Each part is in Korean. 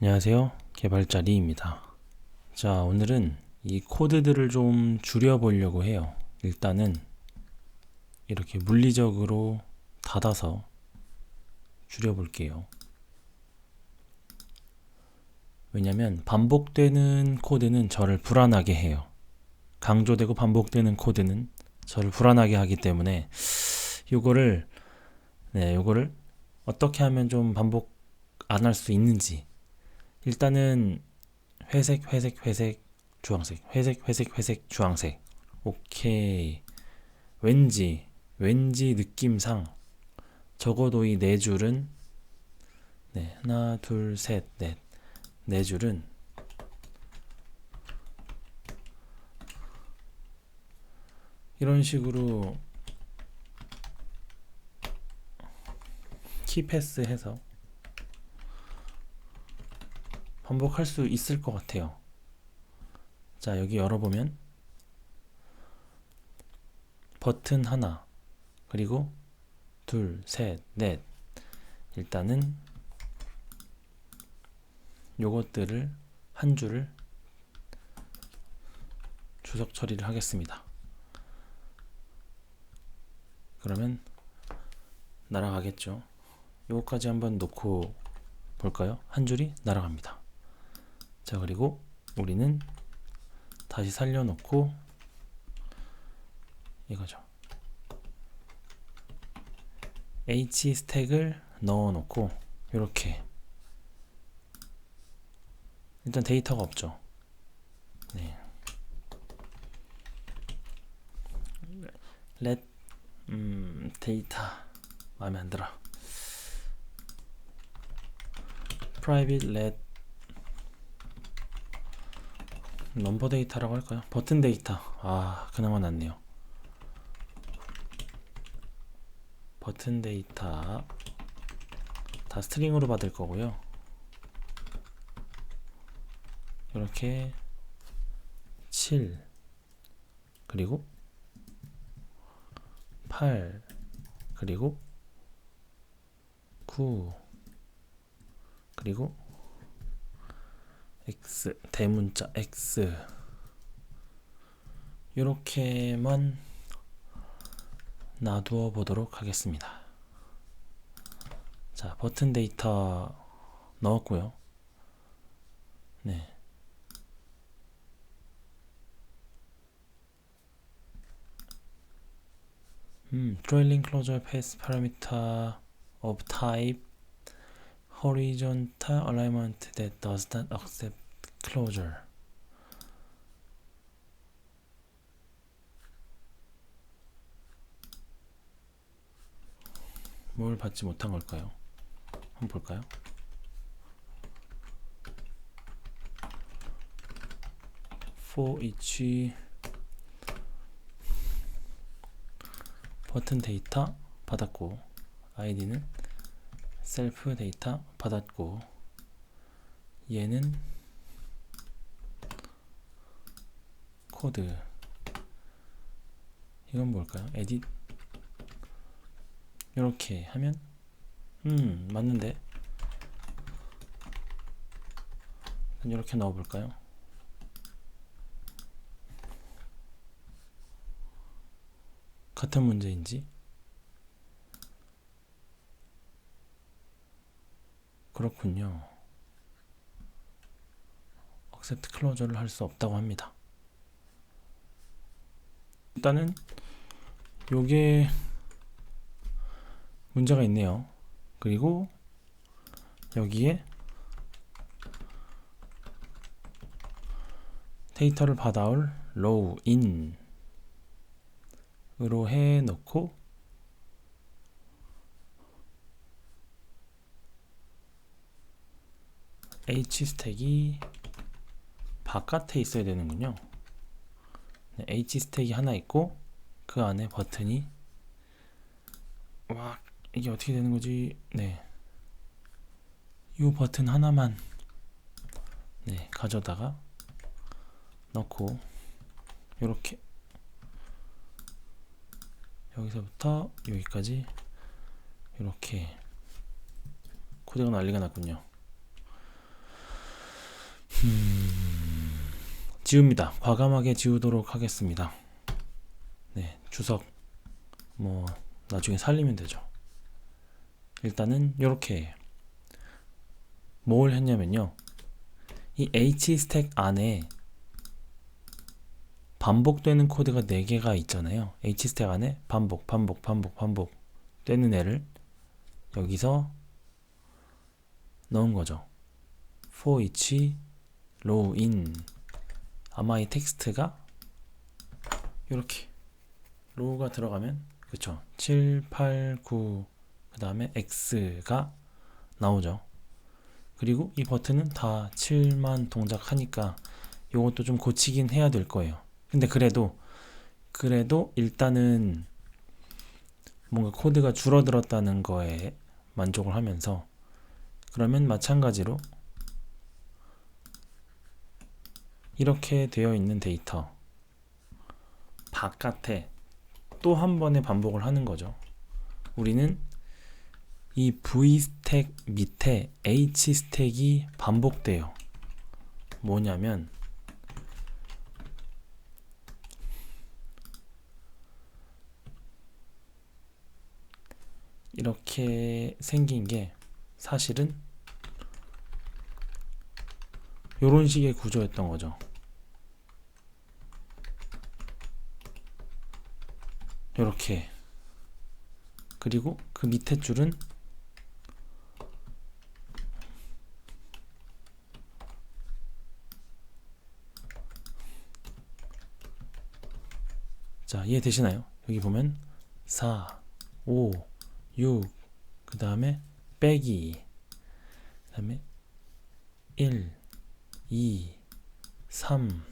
안녕하세요. 개발자 리입니다. 자, 오늘은 이 코드들을 좀 줄여보려고 해요. 일단은 이렇게 물리적으로 닫아서 줄여볼게요. 왜냐면 반복되는 코드는 저를 불안하게 해요. 강조되고 반복되는 코드는 저를 불안하게 하기 때문에 요거를 네, 요거를 어떻게 하면 좀 반복 안 할 수 있는지 일단은 회색, 회색, 회색, 주황색, 회색, 회색, 회색, 주황색. 오케이. 왠지, 왠지 느낌상 적어도 이 네 줄은 네, 하나, 둘, 셋, 넷. 네 줄은 이런 식으로 키패스 해서 반복할 수 있을 것 같아요. 자, 여기 열어보면 버튼 하나, 그리고 둘, 셋, 넷. 일단은 요것들을 한 줄을 주석 처리를 하겠습니다. 그러면 날아가겠죠. 요거까지 한번 놓고 볼까요? 한 줄이 날아갑니다. 자 그리고 우리는 다시 살려놓고 이거죠. H 스택을 넣어놓고 이렇게. 일단 데이터가 없죠. 네. let 음, 데이터 마음에 안 들어. Private let 넘버 데이터라고 할까요? 버튼 데이터. 아, 그나마 낫네요. 버튼 데이터 다 스트링으로 받을 거고요. 이렇게 7 그리고 8 그리고 9 그리고 X 대문자 X 이렇게만 놔두어 보도록 하겠습니다. 자 버튼 데이터 넣었고요. 네. 음, trailing closure path parameter of type horizontal alignment that does not accept closure. 뭘 받지 못한 걸까요? 한번 볼까요? for each 버튼 데이터 받았고 아이디는 셀프 데이터 받았고 얘는 코드 이건 뭘까요? 에딧 이렇게 하면 음 맞는데 이렇게 넣어볼까요? 같은 문제인지 그렇군요. accept closure를 할 수 없다고 합니다. 일단은 요게 문제가 있네요. 그리고 여기에 데이터를 받아올 row in 으로 해 놓고 h 스택이 바깥에 있어야 되는군요. 네, h 스택이 하나 있고 그 안에 버튼이 와 이게 어떻게 되는 거지? 네. 이 버튼 하나만 네, 가져다가 넣고 이렇게 여기서부터 여기까지 이렇게 코드가 난리가 났군요. 음, 지웁니다. 과감하게 지우도록 하겠습니다. 네, 주석 뭐 나중에 살리면 되죠. 일단은 이렇게 뭘 했냐면요. 이 H 스택 안에 반복되는 코드가 4개가 있잖아요. H 스택 안에 반복, 반복, 반복, 반복 되는 애를 여기서 넣은 거죠. for each in 아마 이 텍스트가 이렇게 로우가 들어가면 그쵸 7, 8, 9 그 다음에 X가 나오죠. 그리고 이 버튼은 다 7만 동작하니까 이것도 좀 고치긴 해야 될 거예요. 근데 그래도 그래도 일단은 뭔가 코드가 줄어들었다는 거에 만족을 하면서 그러면 마찬가지로 이렇게 되어 있는 데이터 바깥에 또 한 번의 반복을 하는 거죠. 우리는 이 V 스택 밑에 H 스택이 반복돼요. 뭐냐면 이렇게 생긴 게 사실은 이런 식의 구조였던 거죠. 이렇게 그리고 그 밑에 줄은 자 이해되시나요? 여기 보면 4, 5, 6, 그 다음에 빼기, 그 다음에 1, 2, 3,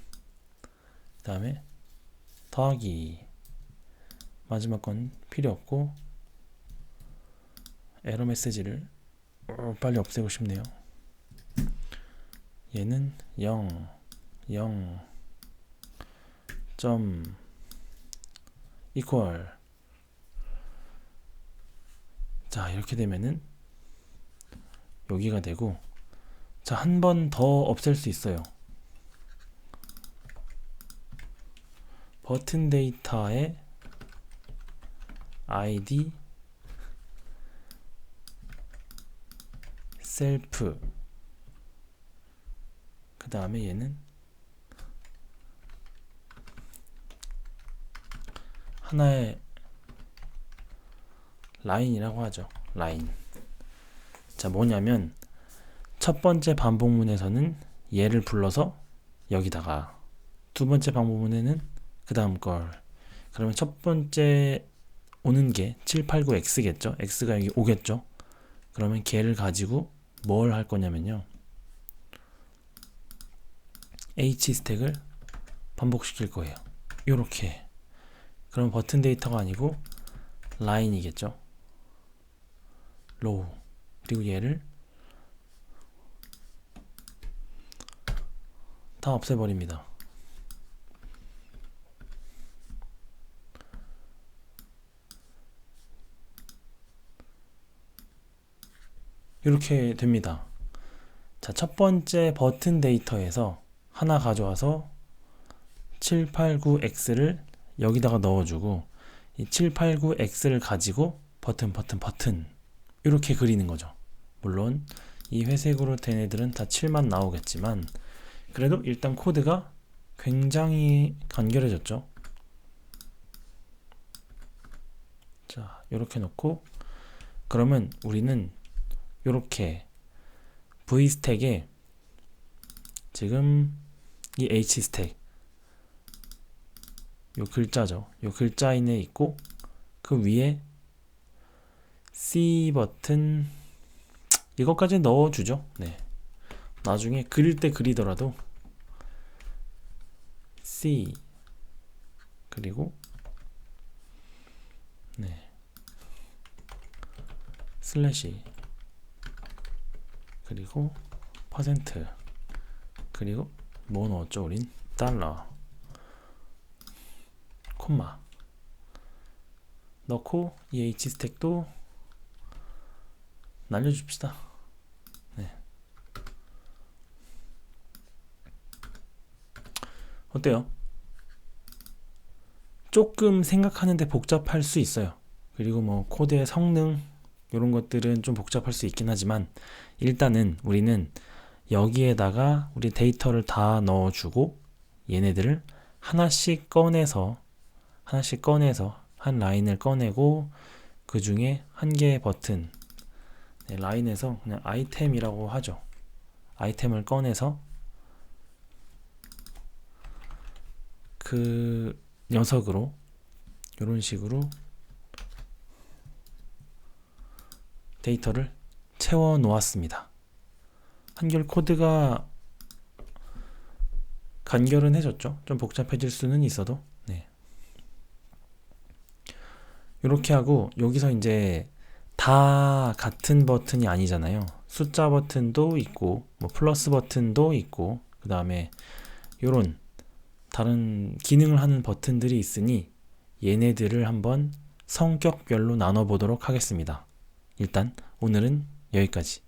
그 다음에 더하기, 마지막 건 필요 없고, 에러 메시지를 어, 빨리 없애고 싶네요. 얘는 0, 0, 점, equal 자 이렇게 되면은 여기가 되고 자 한 번 더 없앨 수 있어요 버튼 데이터의 id 셀프 그 다음에 얘는 하나의 라인이라고 하죠. 라인. 자, 뭐냐면 첫 번째 반복문에서는 얘를 불러서 여기다가 두 번째 반복문에는 그 다음 걸 그러면 첫 번째 오는 게 789x겠죠? x가 여기 오겠죠? 그러면 걔를 가지고 뭘 할 거냐면요. h 스택을 반복시킬 거예요. 요렇게. 그럼 버튼 데이터가 아니고 라인이겠죠? 로우 그리고 얘를 다 없애버립니다. 이렇게 됩니다. 자, 첫 번째 버튼 데이터에서 하나 가져와서 789X를 여기다가 넣어주고 이 789X를 가지고 버튼 버튼 버튼 이렇게 그리는 거죠. 물론 이 회색으로 된 애들은 다 7만 나오겠지만 그래도 일단 코드가 굉장히 간결해졌죠. 자, 이렇게 놓고 그러면 우리는 이렇게 V 스택에 지금 이 H 스택 요 글자죠. 요 글자 인에 있고 그 위에 C 버튼 이것까지 넣어주죠. 네. 나중에 그릴 때 그리더라도 C 그리고 네 슬래시 그리고 퍼센트 그리고 뭐 넣었죠 우린 달러 콤마 넣고 이 H 스택도 날려줍시다. 어때요? 조금 생각하는데 복잡할 수 있어요. 그리고 뭐 코드의 성능 이런 것들은 좀 복잡할 수 있긴 하지만 일단은 우리는 여기에다가 우리 데이터를 다 넣어주고 얘네들을 하나씩 꺼내서 하나씩 꺼내서 한 라인을 꺼내고 그 중에 한 개의 버튼 네, 라인에서 그냥 아이템이라고 하죠. 아이템을 꺼내서 그 녀석으로 이런 식으로 데이터를 채워 놓았습니다. 한결 코드가 간결은 해줬죠. 좀 복잡해질 수는 있어도 네. 이렇게 하고 여기서 이제 다 같은 버튼이 아니잖아요. 숫자 버튼도 있고 뭐 플러스 버튼도 있고 그 다음에 요런 다른 기능을 하는 버튼들이 있으니 얘네들을 한번 성격별로 나눠 보도록 하겠습니다. 일단 오늘은 여기까지.